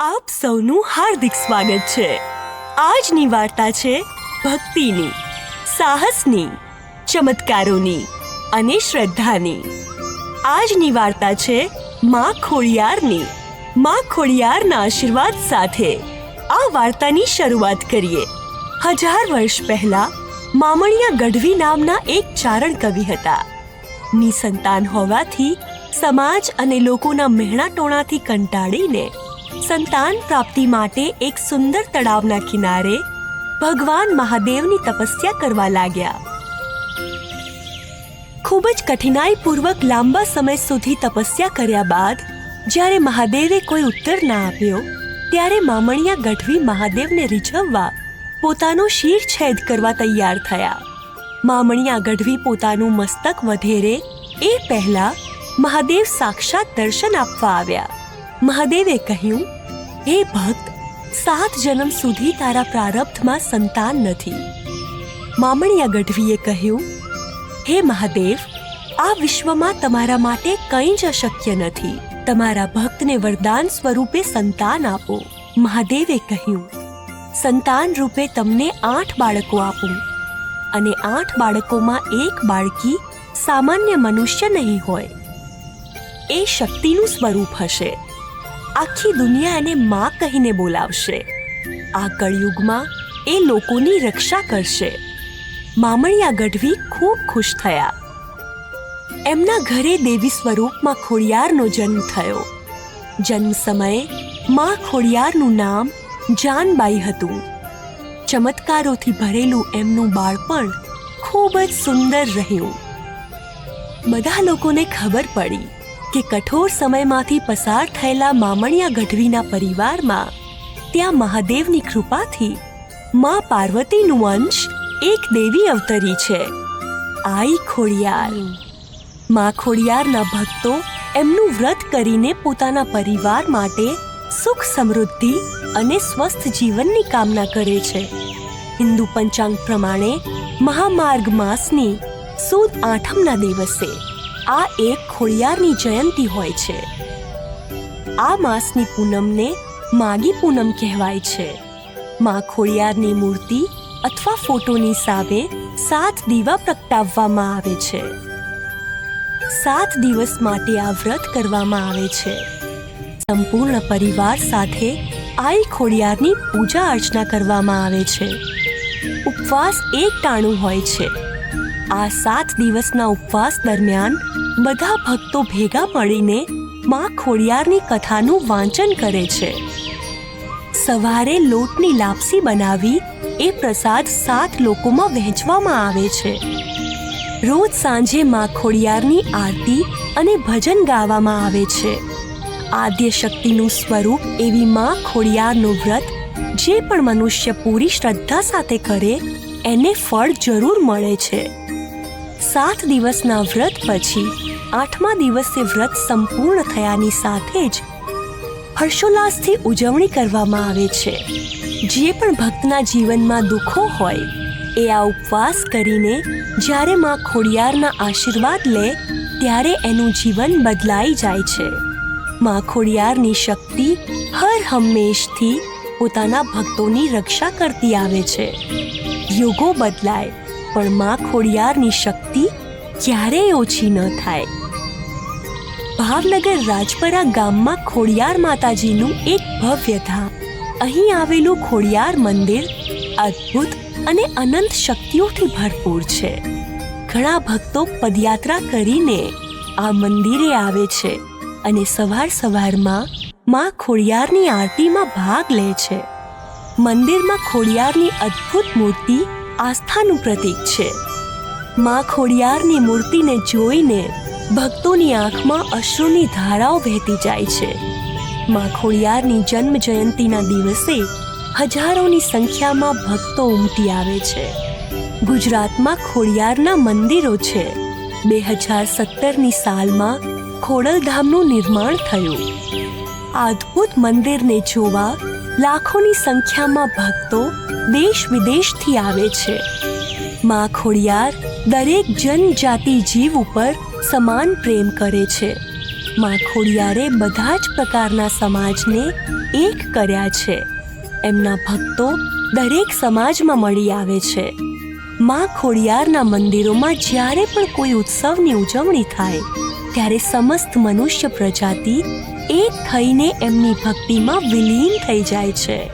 આપ સૌનું હાર્દિક સ્વાગત છે. આજની વાર્તા છે ભક્તિની, સાહસની, ચમત્કારોની અને શ્રદ્ધાની. આજની વાર્તા છે માં ખોડિયારની, માં ખોડિયારના આશીર્વાદ સાથે. આ વાર્તાની શરૂઆત કરીએ. હજાર વર્ષ પહેલા મામણિયા ગઢવી નામના એક ચારણ કવિ હતા. નિસંતાન હોવાથી સમાજ અને લોકોના મહેણા ટોણાથી કંટાળીને સંતાન પ્રાપ્તિ માટે એક સુંદર તળાવના કિનારે ભગવાન મહાદેવની તપસ્યા કરવા લાગ્યા. ખૂબ જ કઠિનાઈપૂર્વક લાંબા સમય સુધી તપસ્યા કર્યા બાદ, જ્યારે મહાદેવે કોઈ ઉત્તર ના આપ્યો, ત્યારે મામણિયા ગઢવી મહાદેવને રીઝવવા પોતાનો શિર છેદ કરવા તૈયાર થયા. મામણિયા ગઢવી પોતાનું મસ્તક વધેરે એ પહેલા મહાદેવ સાક્ષાત દર્શન આપવા આવ્યા. મહાદેવે કહ્યું, હે ભક્ત, સાત જન્મ સુધી તારા પ્રારબ્ધમાં સંતાન નથી. મામણિયા ગઢવીએ કહ્યું, હે મહાદેવ, આ વિશ્વમાં તમારા માટે કંઈ જ અશક્ય નથી. તમારા ભક્તને વરદાન સ્વરૂપે સંતાન આપો. મહાદેવે કહ્યું, સંતાન રૂપે તમને આઠ બાળકો આપું. અને આઠ બાળકોમાં એક બાળકી સામાન્ય મનુષ્ય નહીં હોય. એ શક્તિનું સ્વરૂપ હશે. આખી દુનિયા એને માં કહીને બોલાવશે. આ કળયુગમાં એ લોકોની રક્ષા કરશે. મામણિયા ગઢવી ખૂબ ખુશ થયા. એમના ઘરે દેવી સ્વરૂપમાં ખોડિયારનો જન્મ થયો. જન્મ સમયે માં ખોડિયારનું નામ જાનબાઈ હતું. ચમત્કારોથી ભરેલું એમનું બાળપણ ખૂબ જ સુંદર રહ્યું. બધા લોકોને ખબર પડી કે કઠોર સમયમાંથી પસાર થયેલા મામણિયા ગઢવીના પરિવારમાં ત્યાં મહાદેવની કૃપાથી માં પાર્વતીનું અંશ એક દેવી અવતરી છે. આઈ ખોડિયાર. માં ખોડિયારના ભક્તો એમનું વ્રત કરીને પોતાના પરિવાર માટે સુખ સમૃદ્ધિ અને સ્વસ્થ જીવનની કામના કરે છે. હિન્દુ પંચાંગ પ્રમાણે મહામાર્ગ માસની સુદ આઠમના દિવસે આ એક ખોડિયારની જયંતી હોય છે. આ માસની પૂનમને માગી પૂનમ કહેવાય છે. માં ખોડિયારની મૂર્તિ અથવા ફોટોની સામે સાત દીવા પ્રગટાવવામાં આવે છે. સાત દિવસ માટે આ વ્રત કરવામાં આવે છે. સંપૂર્ણ પરિવાર સાથે આઈ ખોડિયારની પૂજા અર્ચના કરવામાં આવે છે. ઉપવાસ એક ટાણું હોય છે. આ સાત દિવસના ઉપવાસ દરમિયાન બધા ભક્તો ભેગા મળીને માં ખોડિયારની કથાનું વાંચન કરે છે. સવારે લોટની લાપસી બનાવી એ પ્રસાદ સાત લોકોમાં વહેંચવામાં આવે છે. રોજ સાંજે માં ખોડિયારની આરતી અને ભજન ગાવામાં આવે છે. આદ્ય શક્તિનું સ્વરૂપ એવી માં ખોડિયારનું વ્રત જે પણ મનુષ્ય પૂરી શ્રદ્ધા સાથે કરે, એને ફળ જરૂર મળે છે. સાત દિવસના વ્રત પછી આઠમા દિવસે વ્રત સંપૂર્ણ થયાની સાથે જ હર્ષોલ્લાસથી ઉજવણી કરવામાં આવે છે. જે પણ ભક્તના જીવનમાં દુઃખો હોય, એ આ ઉપવાસ કરીને જ્યારે માં ખોડિયારના આશીર્વાદ લે, ત્યારે એનું જીવન બદલાઈ જાય છે. માં ખોડિયારની શક્તિ હર હંમેશથી પોતાના ભક્તોની રક્ષા કરતી આવે છે. યુગો બદલાય પણ માં ખોડિયારની શક્તિ ક્યારેય ઓછી ન થાય. ભાવનગર રાજપરા ગામમાં ખોડિયાર માતાજીનું એક ભવ્ય ધામ. અહીં આવેલું ખોડિયાર મંદિર અદ્ભુત અને અનંત શક્તિઓથી ભરપૂર છે. ઘણા ભક્તો પદયાત્રા કરીને આ મંદિરે આવે છે અને સવાર સવારમાં માં ખોડિયારની આરતીમાં ભાગ લે છે. મંદિરમાં ખોડિયારની અદ્ભુત મૂર્તિ આસ્થાનું પ્રતીક છે. માં ખોડિયારની મૂર્તિને જોઈને ભક્તોની આંખમાં અશ્રુની ધારાઓ વહેતી જાય છે. માં ખોડિયારની જન્મ જયંતિના દિવસે હજારોની સંખ્યામાં ભક્તો ઉમટી આવે છે. ગુજરાતમાં ખોડિયારના મંદિરો છે. બે હજાર સત્તરની સાલમાં ખોડલધામનું નિર્માણ થયું. અદ્ભુત મંદિરને જોવા લાખોની સંખ્યામાં ભક્તો દેશ વિદેશથી આવે છે. માં ખોડિયાર દરેક જનજાતિ જીવ ઉપર સમાન પ્રેમ કરે છે. માં ખોડિયારે બધા જ પ્રકારના સમાજને એક કર્યા છે. એમના ભક્તો દરેક સમાજમાં મળી આવે છે. માં ખોડિયારના મંદિરોમાં જ્યારે પણ કોઈ ઉત્સવની ઉજવણી થાય, ત્યારે સમસ્ત મનુષ્ય પ્રજાતિ એક થઈને એમની ભક્તિમાં વિલીન થઈ જાય છે.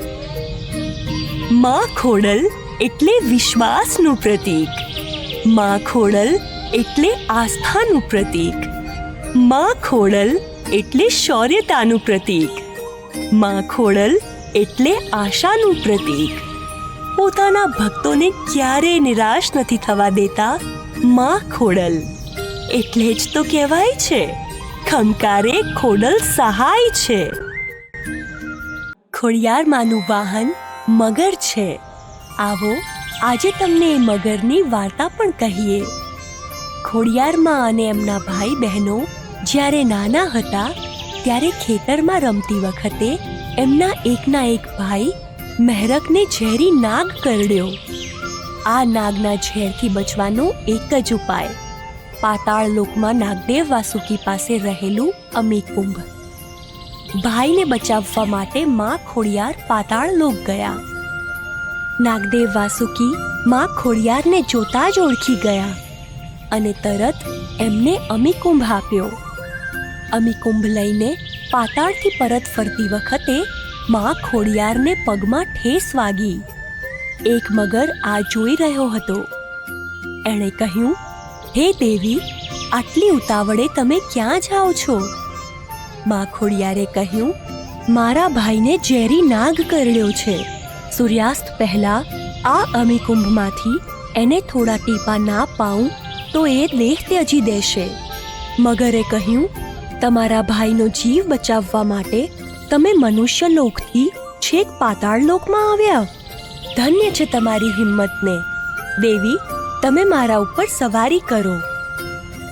માં ખોડલ એટલે વિશ્વાસનું પ્રતીક. માં ખોડલ એટલે આસ્થાનું પ્રતીક. માં ખોડલ એટલે શૌર્યતાનું પ્રતીક. માં ખોડલ એટલે આશાનું પ્રતીક. પોતાના ભક્તોને ક્યારેય નિરાશ નથી થવા દેતા માં ખોડલ. એટલે જ તો કહેવાય છે. ખમકારે ખોડલ સહાય છે. ખોડિયારમાંનું વાહન મગર છે. આવો, આજે તમને એ મગરની વાર્તા પણ કહીએ. ખોડિયારમાં અને એમના ભાઈ બહેનો જ્યારે નાના હતા, ત્યારે ખેતરમાં રમતી વખતે એમના એકના એક ભાઈ મહેરકને ઝેરી નાગ કરડ્યો. આ નાગના ઝેરથી બચવાનો એક જ ઉપાય. પાતાળ લોકમાં નાગદેવ વાસુકી પાસે રહેલું અમીકુંભ ભાઈને બચાવવા માટે માં ખોડિયાર પાતાળ લોક ગયા. નાગદેવ વાસુકી માં ખોડિયારને જોતા જ ઓળખી ગયા અને તરત એમને અમીકુંભ આપ્યો. અમીકુંભ લઈને પાતાળથી પરત ફરતી વખતે માં ખોડિયારને પગમાં ઠેસ વાગી. એક મગર આ જોઈ રહ્યો હતો. એણે કહ્યું હે દેવી, આટલી ઉતાવળે તમે ક્યાં જાઓ છો? માં ખોડિયારે કહ્યું, મારા ભાઈને ઝેરી નાગ કરડ્યો છે. સૂર્યાસ્ત પહેલા આ અમીકુંભમાંથી એને થોડા ટીપા ના પાઉં તો એ દેહ ત્યજી દેશે. મગરે કહ્યું, તમારા ભાઈનો જીવ બચાવવા માટે તમે મનુષ્ય લોકથી છેક પાતાળ લોકમાં આવ્યા. ધન્ય છે તમારી હિંમતને. દેવી તમે મારા ઉપર સવારી કરો.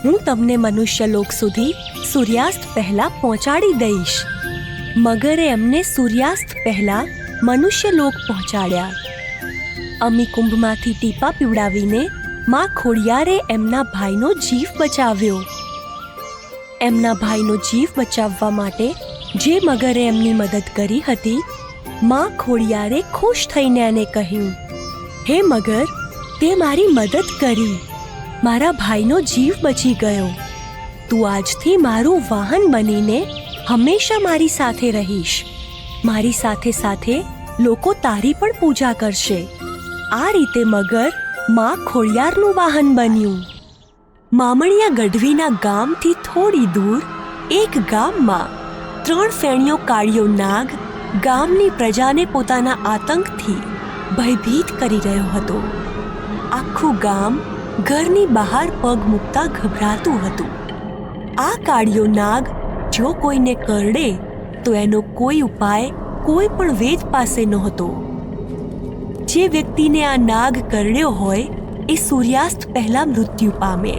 હું તમને મનુષ્ય લોક સુધી સૂર્યાસ્ત પહેલા પહોંચાડી દઈશ. મગરે એમને સૂર્યાસ્ત પહેલા મનુષ્ય લોક પહોંચાડ્યા. અમી કુંભમાંથી ટીપા પીવડાવીને માં ખોડિયારે એમના ભાઈનો જીવ બચાવ્યો. એમના ભાઈનો જીવ બચાવવા માટે જે મગરે એમની મદદ કરી હતી, માં ખોડિયારે ખુશ થઈને એને કહ્યું, હે મગર તે મારી મદદ કરી. મારા ભાઈનો જીવ બચી ગયો. તું આજથી મારું વાહન બનીને હંમેશા મારી સાથે રહીશ. મારી સાથે સાથે લોકો તારી પણ પૂજા કરશે. આ રીતે મગરમાં ખોડિયારનું વાહન બન્યું. મામણિયા ગઢવીના ગામથી થોડી દૂર, એક ગામમાં ત્રણ ફેણીઓ કાળિયો નાગ ગામની પ્રજાને પોતાના આતંકથી ભયભીત કરી રહ્યો હતો. આખું ગામ ઘરની બહાર પગ મૂકતા ગભરાતું હતું. આ કાળિયો નાગ જો કોઈને કરડે, તો એનો કોઈ ઉપાય કોઈ પણ વેદ પાસે નહોતો. જે વ્યક્તિને આ નાગ કરડ્યો હોય, એ સૂર્યાસ્ત પહેલા મૃત્યુ પામે.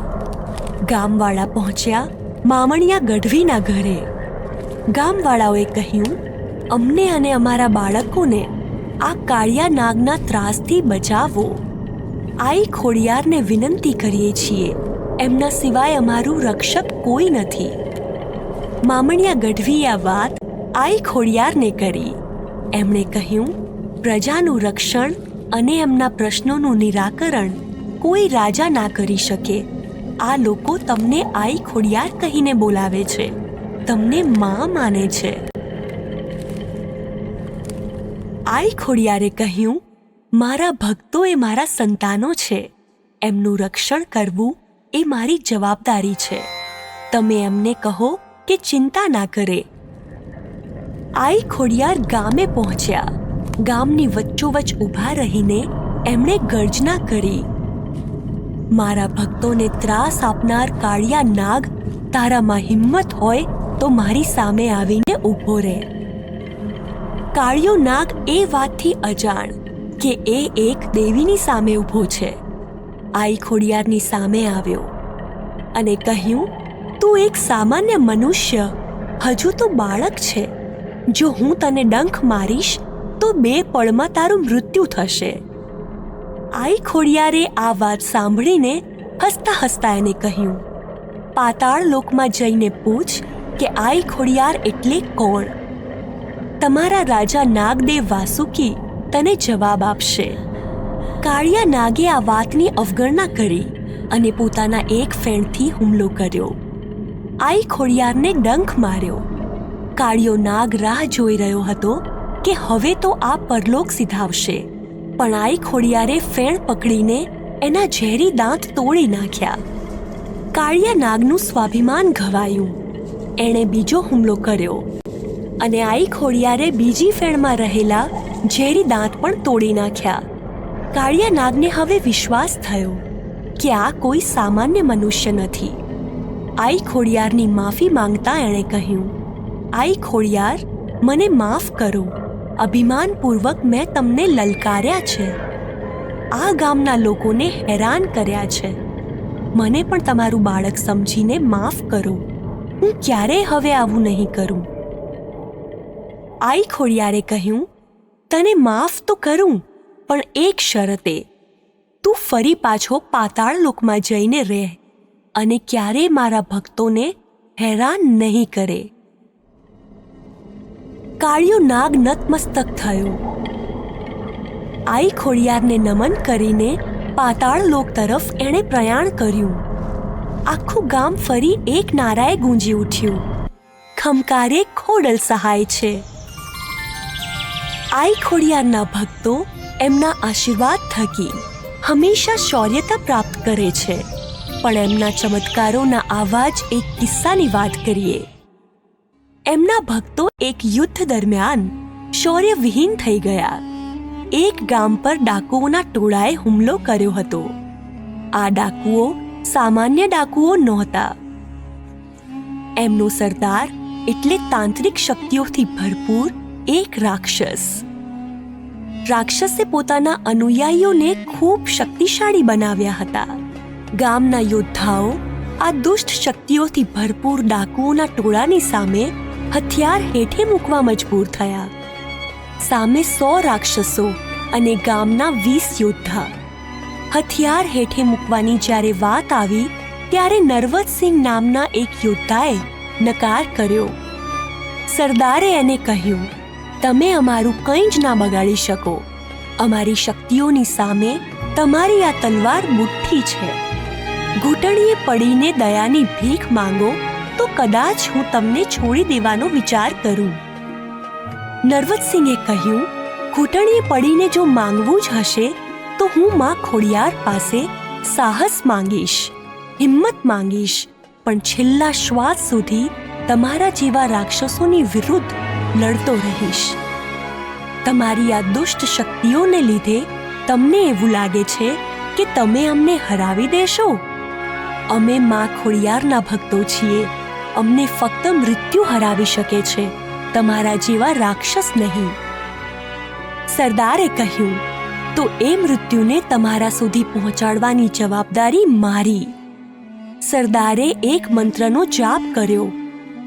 ગામવાળા પહોંચ્યા મામણિયા ગઢવીના ઘરે. ગામવાળાઓએ કહ્યું, અમને અને અમારા બાળકોને આ કાળિયા નાગના ત્રાસથી બચાવો. આઈ ખોડિયારને વિનંતી કરીએ છીએ. એમના સિવાય અમારું રક્ષક કોઈ નથી. મામણિયા ગઢવીએ આ વાત આઈ ખોડિયારને કરી. એમણે કહ્યું, પ્રજાનું રક્ષણ અને એમના પ્રશ્નોનું નિરાકરણ કોઈ રાજા ના કરી શકે. આ લોકો તમને આઈ ખોડિયાર કહીને બોલાવે છે. તમને માં માને છે. આઈ ખોડિયારે કહ્યું મારા ભક્તો એ મારા સંતાનો છે. એમનું રક્ષણ કરવું એ મારી જવાબદારી છે. તમે એમને કહો કે ચિંતા ના કરે. આઈ ખોડિયાર ગામે પહોંચ્યા. ગામની વચ્ચોવચ ઊભા રહીને એમણે ગર્જના કરી. મારા ભક્તોને ત્રાસ આપનાર કાળિયા નાગ તારામાં હિંમત હોય તો મારી સામે આવીને ઊભો રહે. કાળિયો નાગ એ વાતથી અજાણ. કે એ એક દેવીની સામે ઊભો છે. આઈ ખોડિયારની સામે આવ્યો અને કહ્યું, તું એક સામાન્ય મનુષ્ય, હજુ તો બાળક છે. જો હું તને ડંખ મારીશ, તો બે પળમાં તારું મૃત્યુ થશે. આઈ ખોડિયારે આ વાત સાંભળીને હસતા હસતા એને કહ્યું, પાતાળ લોકમાં જઈને પૂછ કે આઈ ખોડિયાર એટલે કોણ? તમારા રાજા નાગદેવ વાસુકી તને જવાબ આપશે. કાળિયા નાગે આ વાતની અવગણના કરી અને પોતાના એક ફેણથી હુમલો કર્યો. આઈ ખોડિયારને ડંખ માર્યો. કાળિયો નાગ રાહ જોઈ રહ્યો હતો કે હવે તો આ પરલોક સિધાવશે, પણ આઈ ખોડિયારે ફેણ પકડીને એના ઝેરી દાંત તોડી નાખ્યા. કાળિયા નાગનું સ્વાભિમાન ઘવાયું. એણે બીજો હુમલો કર્યો અને આઈ ખોડિયારે બીજી ફેણમાં રહેલા ઝેરી દાંત પણ તોડી નાખ્યા. કાળિયા નાગને હવે વિશ્વાસ થયો કે આ કોઈ સામાન્ય મનુષ્ય નથી. આઈ ખોડિયારની માફી માંગતા એણે કહ્યું, આઈ ખોડિયાર, મને માફ કરો. અભિમાનપૂર્વક મેં તમને લલકાર્યા છે. આ ગામના લોકોને હેરાન કર્યા છે. મને પણ તમારું બાળક સમજીને માફ કરો. હું ક્યારેય હવે આવું નહીં કરું. આઈ ખોડિયારે કહ્યું તને માફ તો કરું, પણ એક શરતે તું ફરી પાછો પાતાળ લોકમાં જઈને રહે અને ક્યારેય મારા ભક્તોને હેરાન નહીં કરે. કાળિયો નાગ નતમસ્તક થયો. આઈ ખોડિયારને નમન કરીને પાતાળ લોક તરફ એણે પ્રયાણ કર્યું. આખું ગામ ફરી એક નારાએ ગુંજી ઉઠ્યું. ખમકારે ખોડલ સહાય છે. આઈ ખોડિયારના ભક્તો એમના આશીર્વાદ થકી હંમેશા શૌર્યતા પ્રાપ્ત કરે છે. પણ એમના ચમત્કારોના આવા એક કિસ્સાની વાત કરીએ. એમના ભક્તો એક યુદ્ધ દરમિયાન શૌર્યવિહીન થઈ ગયા. એક ગામ પર ડાકુઓના ટોળાએ હુમલો કર્યો હતો. આ ડાકુઓ સામાન્ય ડાકુઓ નહોતા. એમનો સરદાર એટલે તાંત્રિક શક્તિઓથી ભરપૂર એક રાક્ષસ. રાક્ષસે પોતાના અનુયાયીઓને ખૂબ શક્તિશાળી બનાવ્યા હતા. ગામના યોદ્ધાઓ આ દુષ્ટ શક્તિઓથી ભરપૂર ડાકુઓના ટોળાની સામે હથિયાર હેઠે મૂકવા મજબૂર થયા. સામે સો રાક્ષસો અને ગામના વીસ યોદ્ધા. હથિયાર હેઠે મૂકવાની જ્યારે વાત આવી, ત્યારે નરવતસિંહ નામના એક યોદ્ધાએ નકાર કર્યો. સરદારે એને કહ્યું તમે અમારું કંઈ જ ના બગાડી શકો. અમારી શક્તિઓની સામે તમારી આ તલવાર મુઠ્ઠી છે. ઘૂંટણીએ પડીને દયાની ભીખ માંગો તો કદાચ હું તમને છોડી દેવાનો વિચાર કરું. નરવતસિંહે કહ્યું, ઘૂંટણીએ પડીને જો માંગવું જ હશે, તો હું માં ખોડિયાર પાસે સાહસ માંગીશ, હિંમત માંગીશ, પણ છેલ્લા શ્વાસ સુધી તમારા જેવા રાક્ષસોની વિરુદ્ધ લડતો રહીશ. તમારી આ દુષ્ટ શક્તિઓને લીધે તમને એવું લાગે છે કે તમે અમને હરાવી દેશો? અમે માં ખોડિયારના ભક્તો છીએ. અમને ફક્ત મૃત્યુ હરાવી શકે છે. તમારા જેવા રાક્ષસ નહીં. સરદારે કહ્યું, તો એ મૃત્યુને તમારા સુધી પહોંચાડવાની જવાબદારી મારી. સરદારે એક મંત્રનો જાપ કર્યો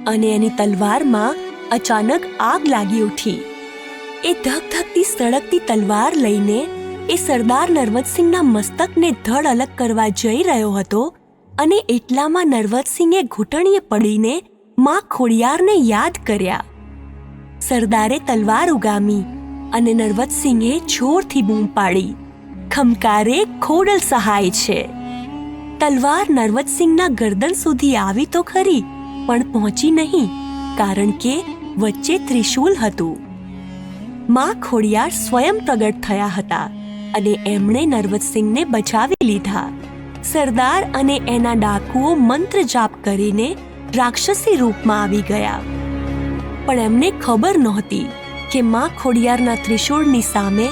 અને એની તલવારમાં અચાનક આગ લાગી ઉઠી. એ ધકધકતી સળગતી તલવાર લઈને એ સરદાર નરવતસિંહના મસ્તકને ધડ અલગ કરવા જઈ રહ્યો હતો અને એટલામાં નરવતસિંહે ઘૂંટણીએ પડીને માં ખોડિયારને યાદ કર્યા. સરદારે તલવાર ઉગામી અને નરવતસિંહે જોરથી બૂમ પાડી. ખમકારે, ખોડલ સહાય છે. તલવાર નરવતસિંહના ગરદન સુધી આવી તો ખરી, પણ પહોંચી નહીં, કારણ કે વચ્ચે ત્રિશૂલ હતું. માં ખોડિયાર સ્વયં પ્રગટ થયા હતા અને એમણે નરવતસિંહને બચાવી લીધા. સરદાર અને એના ડાકુઓ મંત્ર જાપ કરીને રાક્ષસી રૂપમાં આવી ગયા. પણ એમને ખબર નહોતી કે માં ખોડિયારના ત્રિશૂળની સામે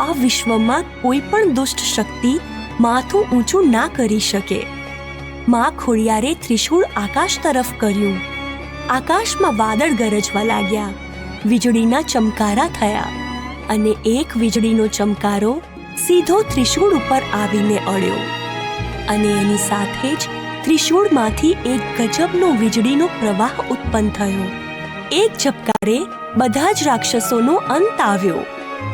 આ વિશ્વમાં કોઈ પણ દુષ્ટ શક્તિ માથું ઊંચું ના કરી શકે. માં ખોડિયારે ત્રિશૂળ આકાશ તરફ કર્યું. આકાશમાં વાદળ ગરજવા લાગ્યા. વીજળીના ચમકારા થયા અને એક વીજળીનો ચમકારો સીધો ત્રિશૂળ ઉપર આવીને અડ્યો. અને એની સાથે જ ત્રિશૂળમાંથી એક ગજબનો વીજળીનો પ્રવાહ ઉત્પન્ન થયો. એક ઝબકારે બધા જ રાક્ષસોનો અંત આવ્યો.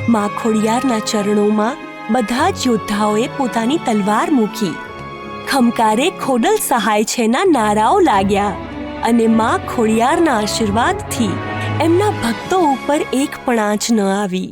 મા ખોડિયારના ચરણોમાં બધા જ યોદ્ધાઓએ પોતાની તલવાર મૂકી. ખમકારે ખોડલ સહાય છેના નારાઓ લાગ્યા. અને માં ખોડિયારના આશીર્વાદથી એમના ભક્તો ઉપર એક પણ આંચ ન આવી.